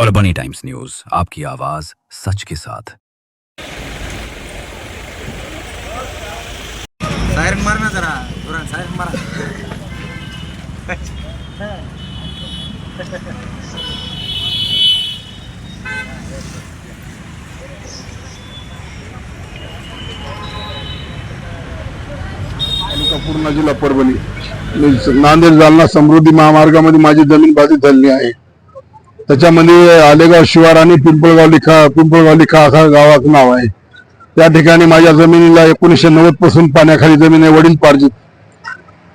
और बनी times news आपकी आवाज़ सच के साथ। सायरन मार ना जरा जोरात सायरन मारा। पूर्णा जिल्हा परभणी नांदेड जालना समृद्धी महामार्गामध्ये माझी ज़मीन बाधित झालेली आहे. त्याच्यामध्ये आलेगाव शिवार आणि पिंपळगाव लिखा पिंपळगाव लिखा असा गावाचं नाव आहे. त्या ठिकाणी माझ्या जमिनीला एकोणीसशे नव्वदपासून पाण्याखाली जमीन आहे वडील पार्जित.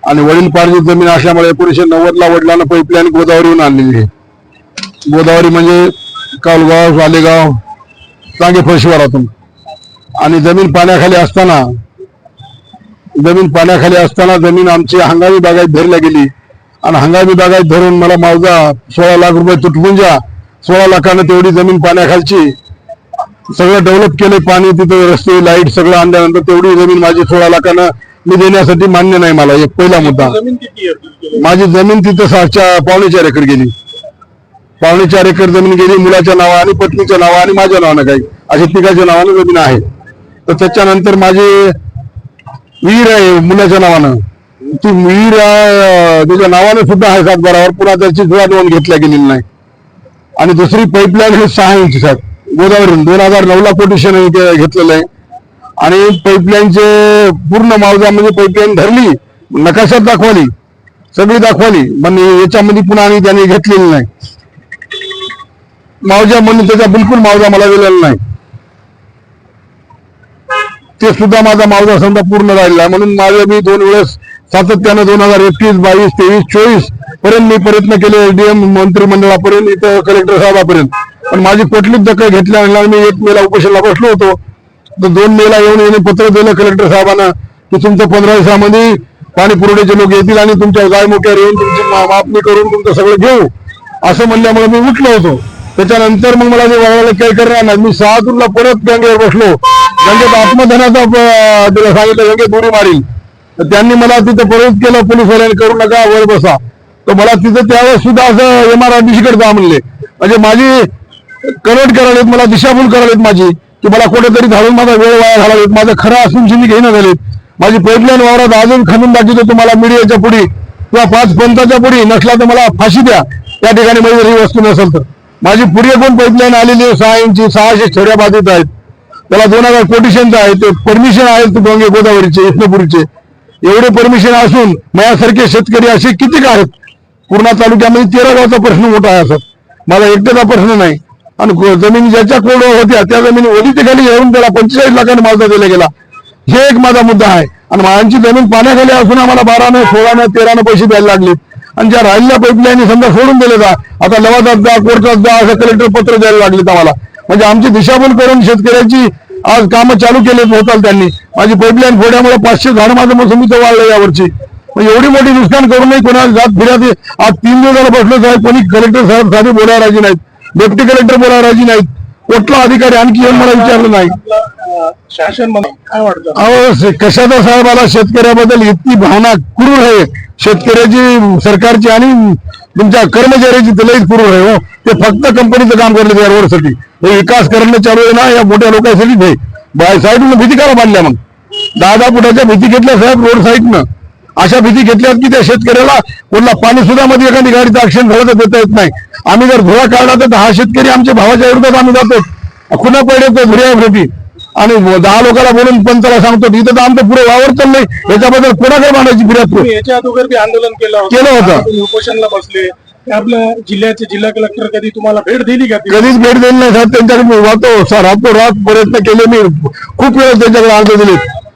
आणि वडील पार्जित जमीन असल्यामुळे एकोणीसशे नव्वद ला वडिलांना पाईपलाईन गोदावरीहून आणलेली आहे. गोदावरी म्हणजे कालगाव आलेगाव चांगेफळ शिवारातून आणि जमीन पाण्याखाली असताना जमीन पाण्याखाली असताना जमीन आमची हंगामी बागायत धरल्या गेली. आणि हंगामी बागायत धरून मला मावजा सोळा लाख रुपये तुटपुंजा सोळा लाखानं तेवढी जमीन पाण्याखालची. सगळं डेव्हलप केले पाणी तिथं रस्ते लाइट सगळं आणल्यानंतर तेवढी जमीन माझी सोळा लाखानं मी देण्यासाठी मान्य नाही मला. एक पहिला मुद्दा. माझी जमीन तिथं सातच्या पावणे चार एकर गेली. पावणे चार एकर जमीन गेली मुलाच्या नावा आणि पत्नीच्या नावा आणि माझ्या नावानं काही. अशी तिघाच्या नावानं जमीन आहे. तर त्याच्यानंतर माझी विहीर आहे मुलाच्या नावानं. ती विहीर त्याच्या नावाने सुद्धा आहे सातबारावर पुन्हा त्याची सुद्धा नोंद घेतल्या गेलेली नाही. आणि दुसरी पाईपलाईन हे सहा इंच साहेब गोदावरी दोन हजार नऊ ला कोटेशन घेतलेलं आहे. आणि पाईपलाईनचे पूर्ण मावजा म्हणजे पाईपलाईन धरली नकाशात दाखवली सगळी दाखवली. पण याच्यामध्ये पुन्हा आणि त्यांनी घेतलेली नाही. मावजा म्हणून त्याचा बिलकुल मावजा मला दिलेला नाही. ते सुद्धा माझा मावजा समजा पूर्ण राहिला आहे. म्हणून माझे मी दोन वेळेस सातत्यानं दोन हजार एकवीस बावीस तेवीस चोवीसपर्यंत मी प्रयत्न केले एसडीएम मंत्रिमंडळापर्यंत इथं कलेक्टर साहेबापर्यंत. पण माझी कुठलीच दखल घेतल्या मी एक मेला उपोषणाला बसलो होतो. तर दोन मेला येऊन येणे पत्र दिलं कलेक्टर साहेबांना की तुमचं पंधरा दिवसामध्ये पाणी पुरवठ्याचे लोक येतील आणि तुमच्या गायमुख्यावर येऊन तुमची मापणी करून तुमचं सगळं घेऊ. असं म्हणल्यामुळे मी उठलो होतो. त्याच्यानंतर मग मला ते वळवायला काही करणार नाही. मी सहा परत गंगेवर बसलो. गंगेत आत्मधनाचा प- तिला सांगितलं गंगेत दोरी मारील. तर त्यांनी मला तिथं परत केलं पोलिसवाल्याने करू नका वर बसा. तर मला तिथं त्यावेळेस सुद्धा असं एम आरकडे जा म्हणले म्हणजे माझी कन्वर्ट करायलेत मला दिशाभूल करायलेत माझी की मला कुठेतरी धाडून माझा वेळ वाया घालावेत माझं खरं असून शिंदी घेणं झालेत. माझी पाईपलाईन वावरात अजून खणून दाखवतो तुम्हाला मीडियाच्या पुढे किंवा पाच पंथाच्या पुढे नसला तर मला फाशी द्या. त्या ठिकाणी माझी ही वस्तू नसेल तर. माझी पुढे कोण पाईपलाईन आलेली आहे? सहा इंची सहाशे छोड्या बाधित आहेत. त्याला दोन हजार कोटिशनचं आहे ते परमिशन आहे गोदावरीचे इस्नपूरचे एवढे परमिशन असून माझ्यासारखे शेतकरी असे किती आहेत? पूर्णा तालुक्यामध्ये तेरा गावचा प्रश्न मोठा आहे असं. माझा एकट्याचा प्रश्न नाही. आणि जमीन ज्याच्या कोड होत्या त्या जमिनी ओलीच्या खाली घेऊन त्याला पंचेचाळीस लाखाने माझा दिला गेला. हे एक माझा मुद्दा आहे. आणि माझ्यांची जमीन पाण्याखाली असून आम्हाला बारानं सोळानं तेरानं पैसे द्यायला लागले. आणि ज्या राहिलेल्या पाईपलाईन समजा सोडून दिले जा आता लवादात जा कोर्टात जा असं कलेक्टर पत्र द्यायला लागलेत आम्हाला. म्हणजे आमची दिशाभूल करून शेतकऱ्याची आज कामं चालू केलेत होताल त्यांनी. माझी पाईपलाईन फोड्यामुळे पाचशे झाड माझं मोसंबीचं वाढलं यावरची एवढी मोठी नुकसान करून नाही कोणाला जात फिर्यात आज तीन दिवसाला बसलो साहेब कोणी कलेक्टर साहेब साधे बोलायला राजी नाहीत. डेप्टी कलेक्टर बोलायला राजी नाहीत. कुठला अधिकारी आणखी येऊन मला विचारलं नाही. शासन काय वाटतं? अहो कशाचा साहेबाला शेतकऱ्याबद्दल इतकी भावना क्रूर आहे. शेतकऱ्याची सरकारची आणि तुमच्या कर्मचाऱ्याची लईच क्रूर आहे हो. ते फक्त कंपनीचं काम करले त्या रोडसाठी हे विकास करणं चालू आहे ना या मोठ्या लोकांसाठीच आहे. बाय साईडनं भीती करा बांधल्या मग? दहा दहा फुटाच्या भीती घेतल्या साहेब रोड साईडनं. अशा भीती घेतल्यात की त्या शेतकऱ्याला. कोणला पाणी सुद्धा मध्ये एखादी गाडीचं ऍक्सिडेंट झालं तर देता येत नाही. आम्ही जर धुळा काढला तर दहा शेतकरी आमच्या भावाच्या विरोधात आम्ही जातो. खुना पडतो धुळ्यावरती आणि दहा लोकांना बोलून पंचाला सांगतो इथं तर आमचं पुढे वावर चाललंय याच्याबद्दल कोणाकडे मांडायची फिर्याद याच्या अगोदर बी आंदोलन केलं केलं होतं. उपोषणला बसले. आपल्या जिल्ह्याचे जिल्हा कलेक्टर कधी तुम्हाला भेट दिली का? कधीच भेट दिली नाही साहेब. त्यांच्याकडे मी वाहतो रातो रात प्रयत्न केले मी. खूप वेळेस त्यांच्याकडे अर्ज दिले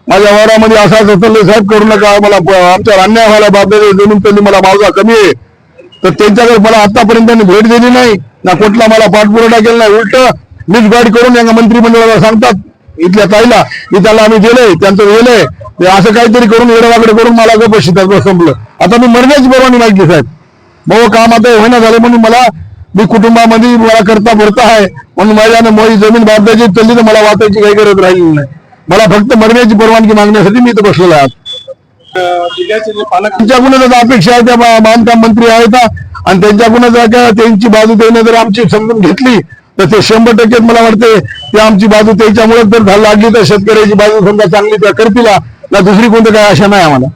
माझ्या वारामध्ये असा असं चाललंय साहेब करू नका मला आमच्यावर अन्याय व्हायला बाबा जमीन त्यांनी मला मावजा कमी आहे. तर त्यांच्याकडे मला आतापर्यंत त्यांनी भेट दिली नाही ना कुठला मला पाठपुरवठा केला नाही. उलट मीच गाईड करून या मंत्रिमंडळाला सांगतात इथल्या ताईला मी त्याला आम्ही दिलंय त्यांचं दिलंय असं काहीतरी करून वेळावाकडे करून मला गप बसतात संपलं. आता मी मरण्याची परवानगी मागितली साहेब. भाऊ काम आता होईना झालं म्हणून मला मी कुटुंबामध्ये मला करता भरता आहे. म्हणून माझ्यानं माझी जमीन बांधायची चालली तर मला वाचायची काही गरज राहिली नाही. मला फक्त मरण्याची परवानगी मागण्यासाठी मी इथं बसलेलो आहे आज. अं, जिल्ह्याचे जे पालक तुमच्याकडून आता अपेक्षा आहे त्या बांधकाम मंत्री आहेत आणि त्यांच्याकडून जर का त्यांची बाजू त्याने जर आमची समजून घेतली तर ते शंभर टक्के मला वाटते ते आमची बाजू त्याच्यामुळे जर झाली लागली तर शेतकऱ्याची बाजू समजा चांगली त्या करतील ना दुसरी कोणती काय आशा नाही आम्हाला